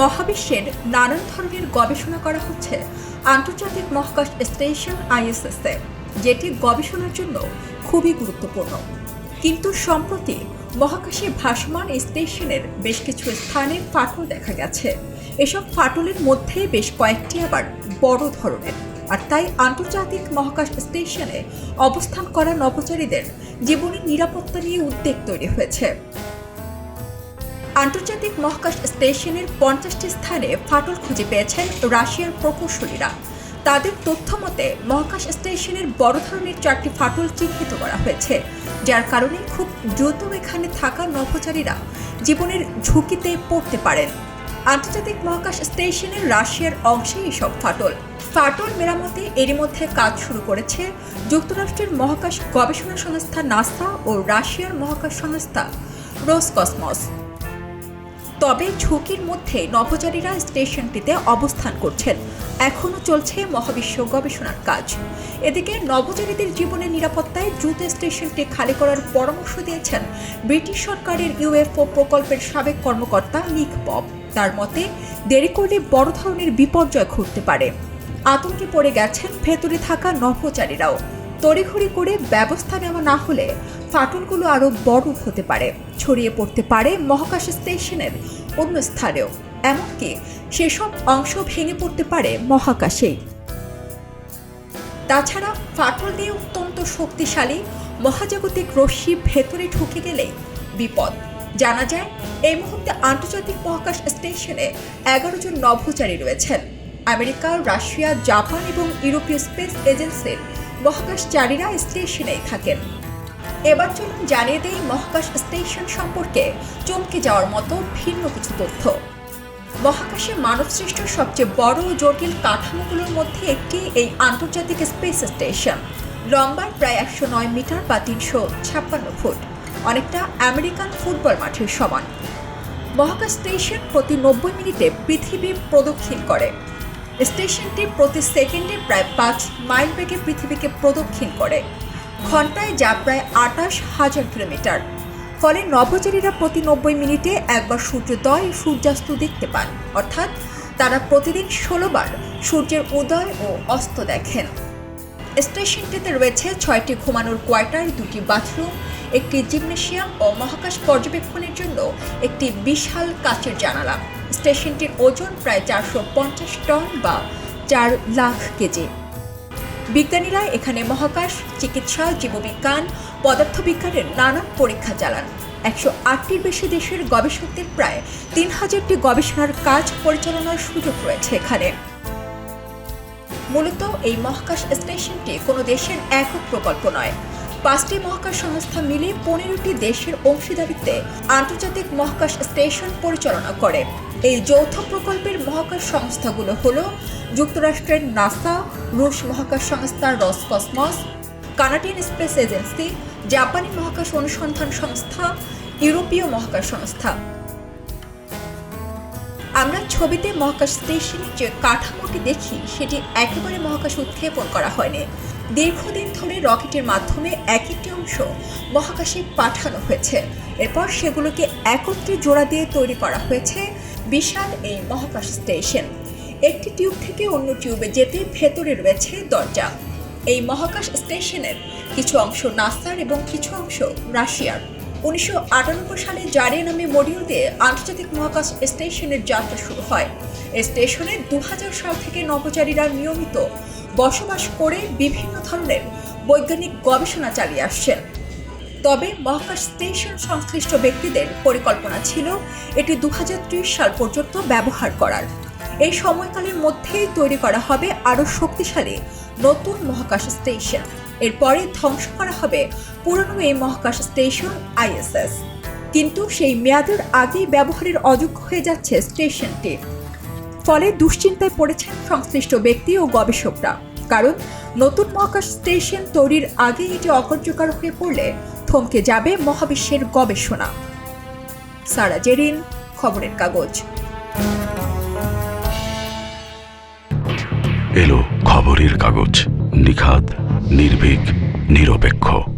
মহাবিশ্বের নানান ধরনের গবেষণা করা হচ্ছে আন্তর্জাতিক মহাকাশ স্টেশন আইএসএসে যেটি গবেষণার জন্য খুবই গুরুত্বপূর্ণ। কিন্তু সম্প্রতি মহাকাশে ভাসমান স্টেশনের বেশ কিছু স্থানে ফাটল দেখা গেছে। এসব ফাটলের মধ্যে বেশ কয়েকটি আবার বড় ধরনের। আর তাই আন্তর্জাতিক মহাকাশ স্টেশনে অবস্থান করা নভোচারীদের জীবনের নিরাপত্তা নিয়ে উদ্বেগ তৈরি হয়েছে। আন্তর্জাতিক মহাকাশ স্টেশনের পঞ্চাশটি স্থানে ফাটল খুঁজে পেয়েছেন রাশিয়ার প্রকৌশলীরা। তাদের তথ্য মতে, মহাকাশ স্টেশনের বড় ধরনের চারটি ফাটল চিহ্নিত করা হয়েছে, যার কারণে খুব দ্রুত এখানে থাকা নভোচারীরা জীবনের ঝুঁকিতে পড়তে পারেন। আন্তর্জাতিক মহাকাশ স্টেশনের রাশিয়ার অংশে এসব ফাটল। ফাটল মেরামতে এরই মধ্যে কাজ শুরু করেছে যুক্তরাষ্ট্রের মহাকাশ গবেষণা সংস্থা নাসা ও রাশিয়ার মহাকাশ সংস্থা রোসকসমস। তবে ঝুঁকির মধ্যে নভোচারীরা স্টেশনটিতে অবস্থান করছেন। এখনও চলছে মহাবিশ্ব গবেষণার কাজ। এদিকে নভোচারীদের জীবনের নিরাপত্তায় দ্রুত স্টেশনটি খালি করার পরামর্শ দিয়েছেন ব্রিটিশ সরকারের ইউএফও প্রকল্পের সাবেক কর্মকর্তা নিক পপ। তার মতে, দেরি করলে বড় ধরনের বিপর্যয় ঘটতে পারে। আতঙ্কে পড়ে গেছেন ভেতরে থাকা নভোচারীরাও। তড়িঘড়ি করে ব্যবস্থা নেওয়া না হলে ফাটলগুলো আরও বড় হতে পারে, ছড়িয়ে পড়তে পারে মহাকাশ স্টেশনের অন্য স্থানেও। এমনকি সেসব অংশ ভেঙে পড়তে পারে মহাকাশেই। তাছাড়া ফাটল দিয়ে অত্যন্ত শক্তিশালী মহাজাগতিক রশ্মি ভেতরে ঢুকে গেলেই বিপদ। জানা যায়, এই মুহূর্তে আন্তর্জাতিক মহাকাশ স্টেশনে এগারো জন নভোচারী রয়েছেন। আমেরিকা, রাশিয়া, জাপান এবং ইউরোপীয় স্পেস এজেন্সির মহাকাশচারীরা স্টেশনেই থাকেন। এবার চলুন জানিয়ে দেই মহাকাশ স্টেশন সম্পর্কে। চমকে যাওয়ার মতো ভিন্ন কিছু তথ্য। মহাকাশে মানবসৃষ্ট সবচেয়ে বড় ও জটিল কাঠামোগুলোর মধ্যে একটি এই আন্তর্জাতিক স্পেস স্টেশন। লম্বায় প্রায় একশো নয় মিটার বা তিনশো ছাপ্পান্ন ফুট। অনেকটা আমেরিকান ফুটবল মাঠের সমান। মহাকাশ স্টেশন প্রতি নব্বই মিনিটে পৃথিবী প্রদক্ষিণ করে। স্টেশনটি প্রতি সেকেন্ডে প্রায় পাঁচ মাইল বেগে পৃথিবীকে প্রদক্ষিণ করে। ঘন্টায় যা প্রায় আটাশ হাজার কিলোমিটার। ফলে নভোচারীরা প্রতি নব্বই মিনিটে একবার সূর্যোদয় সূর্যাস্ত দেখতে পান। অর্থাৎ তারা প্রতিদিন ষোলোবার সূর্যের উদয় ও অস্ত দেখেন। স্টেশনটিতে রয়েছে ছয়টি ঘুমানোর কোয়ার্টার, দুটি বাথরুম, একটি জিমনেশিয়াম ও মহাকাশ পর্যবেক্ষণের জন্য একটি বিশাল কাচের জানালা। স্টেশনটির ওজন প্রায় চারশো পঞ্চাশ টন বা চার লাখ কেজি। বিজ্ঞানীরা এখানে মহাকাশ, চিকিৎসা, জীববিজ্ঞান, পদার্থবিজ্ঞানের নানান পরীক্ষা চালান। একশো আটটির বেশি দেশের গবেষকদের প্রায় তিন হাজারটি গবেষণার কাজ পরিচালনার সুযোগ রয়েছে এখানে। মূলত এই মহাকাশ স্টেশনটি কোনো দেশের একক প্রকল্প নয় পাঁচটি মহাকাশ সংস্থা মিলে পনেরোটি দেশের অংশীদারিত্বে আন্তর্জাতিক মহাকাশ স্টেশন পরিচালনা করে। এই যৌথ প্রকল্পের মহাকাশ সংস্থাগুলো হল যুক্তরাষ্ট্রের নাসা, রুশ মহাকাশ সংস্থা রসকসমস, কানাডিয়ান স্পেস এজেন্সি, জাপানি মহাকাশ অনুসন্ধান সংস্থা, ইউরোপীয় মহাকাশ সংস্থা। আমরা ছবিতে মহাকাশ স্টেশনের যে কাঠামোটি দেখি, সেটি একেবারে মহাকাশ উৎক্ষেপণ করা হয়নি। দীর্ঘদিন ধরে রকেটের মাধ্যমে এক একটি অংশ মহাকাশে পাঠানো হয়েছে। এরপর সেগুলোকে একত্রে জোড়া দিয়ে তৈরি করা হয়েছে বিশাল এই মহাকাশ স্টেশন। একটি টিউব থেকে অন্য টিউবে যেতে ভেতরে রয়েছে দরজা। এই মহাকাশ স্টেশনের কিছু অংশ নাসার এবং কিছু অংশ রাশিয়ার। উনিশশো আটানব্বই সালে জারিয়া নামে মডিউল দিয়ে আন্তর্জাতিক মহাকাশ স্টেশনের যাত্রা শুরু হয়। স্টেশনে দু সাল থেকে নভোচারীরা নিয়মিত বসবাস করে বিভিন্ন ধরনের বৈজ্ঞানিক গবেষণা চালিয়ে আসছেন। তবে মহাকাশ স্টেশন সংশ্লিষ্ট ব্যক্তিদের পরিকল্পনা ছিল এটি দুই হাজার ত্রিশ সাল পর্যন্ত ব্যবহার করার। এই সময়কালের মধ্যেই তৈরি করা হবে আরও শক্তিশালী নতুন মহাকাশ স্টেশন। এরপরে ধ্বংস করা হবে পুরনো এই মহাকাশ স্টেশন আইএসএস। কিন্তু সেই মেয়াদের আগেই ব্যবহারের অযোগ্য হয়ে যাচ্ছে স্টেশনটি। ফলে দুশ্চিন্তায় পড়েছেন সংশ্লিষ্ট ব্যক্তি ও গবেষকরা। কারণ নতুন মহাকাশ স্টেশন তৈরির আগে এটি অকার্যকর হয়ে পড়লে থমকে যাবে মহাবিশ্বের গবেষণা। সারা জেরিন, খবরের কাগজ। এলো খবরের কাগজ। নিখাদ, নির্ভীক, নিরপেক্ষ।